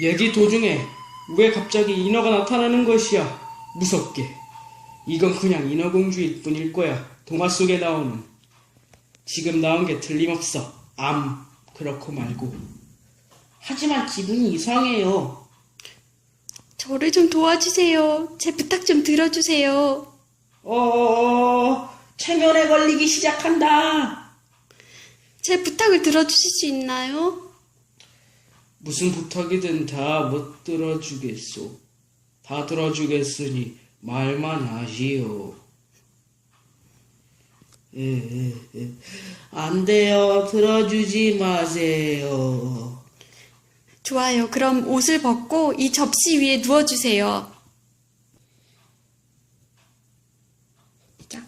얘기 도중에 왜 갑자기 인어가 나타나는 것이야? 무섭게. 이건 그냥 인어공주일 뿐일 거야. 동화 속에 나오는. 지금 나온 게 틀림없어. 암. 그렇고 말고. 하지만 기분이 이상해요. 저를 좀 도와주세요. 제 부탁 좀 들어주세요. 어, 체면에 걸리기 시작한다. 제 부탁을 들어주실 수 있나요? 무슨 부탁이든 다 못 들어주겠소. 다 들어주겠으니 말만 하시오. 안 돼요. 들어주지 마세요. 좋아요. 그럼 옷을 벗고 이 접시 위에 누워주세요. 자,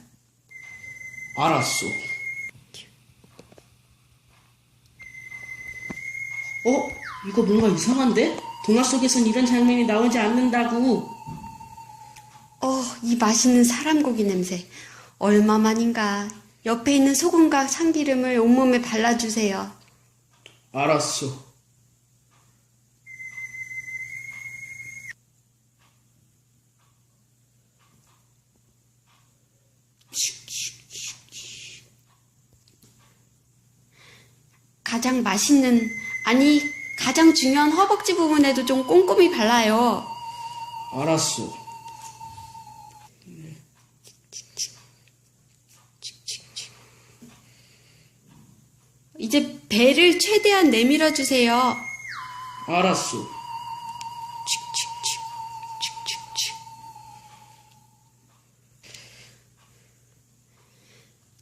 알았소. 어? 이거 뭔가 이상한데? 동화 속에선 이런 장면이 나오지 않는다고. 어, 이 맛있는 사람고기 냄새. 얼마만인가. 옆에 있는 소금과 참기름을 온몸에 발라주세요. 알았소. 가장 맛있는, 아니, 가장 중요한 허벅지 부분에도 좀 꼼꼼히 발라요. 알았소. 이제 배를 최대한 내밀어 주세요. 알았소.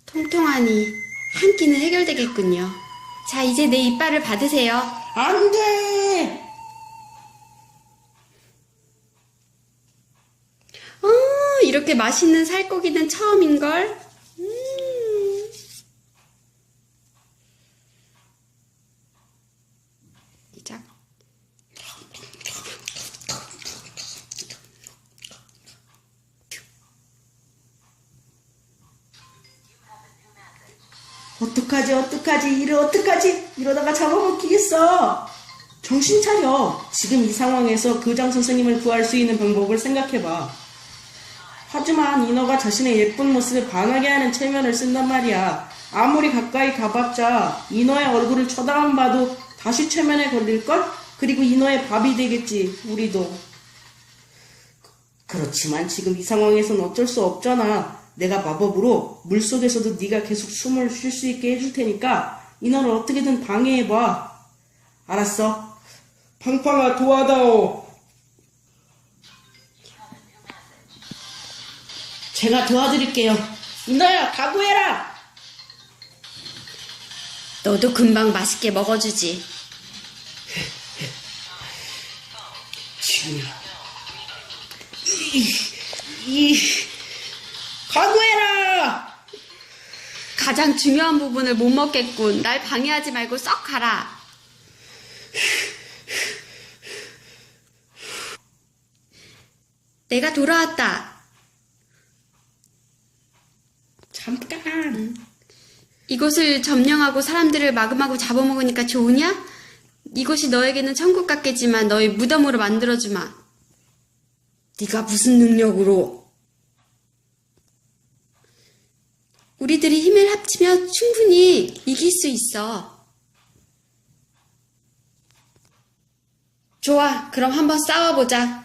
통통하니 한 끼는 해결되겠군요. 자, 이제 내 이빨을 받으세요. 안 돼! 어, 이렇게 맛있는 살코기는 처음인걸? 음. 시작. 어떡하지 어떡하지 이를 어떡하지? 이러다가 잡아먹히겠어. 정신 차려. 지금 이 상황에서 교장 선생님을 구할 수 있는 방법을 생각해봐. 하지만 인어가 자신의 예쁜 모습에 반하게 하는 체면을 쓴단 말이야. 아무리 가까이 가봤자 인어의 얼굴을 쳐다만 봐도 다시 체면에 걸릴걸? 그리고 인어의 밥이 되겠지 우리도. 그렇지만 지금 이 상황에선 어쩔 수 없잖아. 내가 마법으로 물속에서도 네가 계속 숨을 쉴 수 있게 해줄 테니까 인어를 어떻게든 방해해봐. 알았어? 팡팡아 도와다오. 제가 도와드릴게요. 인어야, 각오해라! 너도 금방 맛있게 먹어주지. 지금 이, 각오해라! 가장 중요한 부분을 못 먹겠군. 날 방해하지 말고 썩 가라. 내가 돌아왔다. 잠깐. 이곳을 점령하고 사람들을 마구마구 잡아먹으니까 좋으냐? 이곳이 너에게는 천국 같겠지만 너의 무덤으로 만들어주마. 네가 무슨 능력으로? 우리들이 힘을 합치면 충분히 이길 수 있어. 좋아, 그럼 한번 싸워보자.